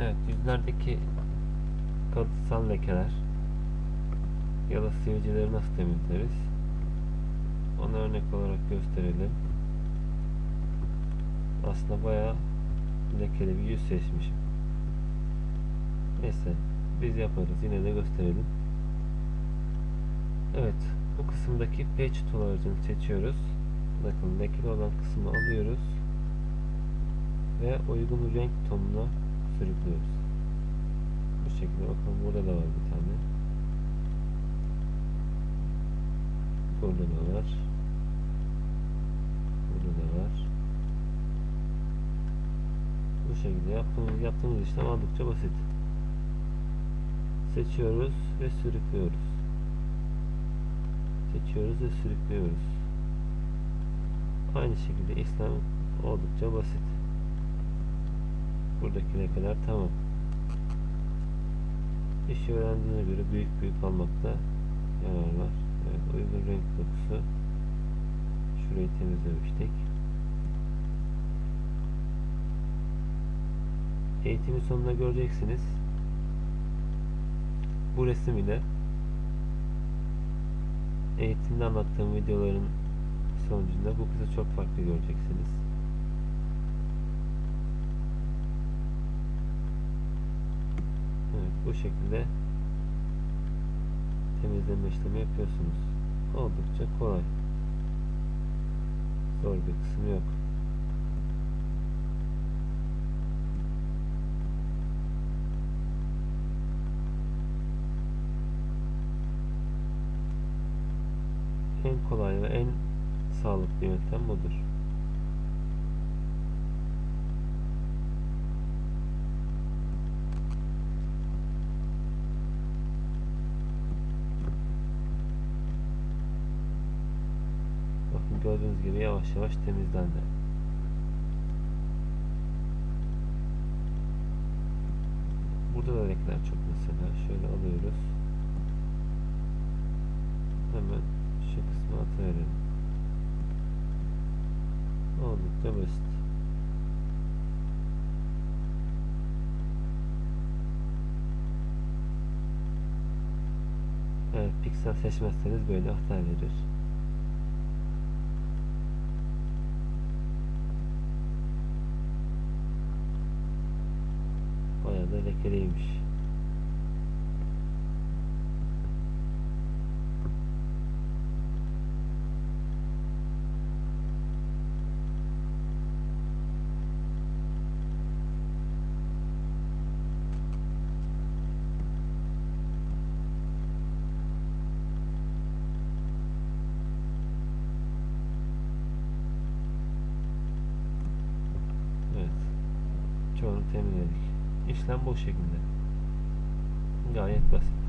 Evet yüzlerdeki kalıtsal lekeler ya da sivilceleri nasıl temizleriz? Ona örnek olarak gösterelim. Aslında bayağı lekeli bir yüz seçmişim. Neyse biz yaparız yine de gösterelim. Evet bu kısımdaki patch tool aracını seçiyoruz. Bakın lekeli olan kısmı alıyoruz ve uygun renk tonuna sürüklüyoruz. Bu şekilde bakın burada da var bir tane. Burada da var. Burada da var. Bu şekilde yaptığımız, yaptığımız işlem oldukça basit. Seçiyoruz ve sürüklüyoruz. Seçiyoruz ve sürüklüyoruz. Aynı şekilde işlem oldukça basit. Buradaki lekeler tamam. İşi öğrendiğine göre büyük büyük almakta yarar var. Evet, uygun renk dokusu. Şurayı temizlemiştik. Eğitimin sonunda göreceksiniz. Bu resim ile eğitimde anlattığım videoların sonucunda bu kızı çok farklı göreceksiniz. Evet, bu şekilde temizleme işlemi yapıyorsunuz. Oldukça kolay. Zor bir kısım yok. En kolay ve en sağlıklı yöntem budur. Bakın gördüğünüz gibi yavaş yavaş temizlendi. Burada da renkler çok mesela. Şöyle alıyoruz. Hemen şu kısmı atıverelim. Oldukça basit. Evet, piksel seçmezseniz böyle hata verir. Bayağı da lekeliymiş. Evet. Çoğunu. İşlem bu şekilde. Gayet basit.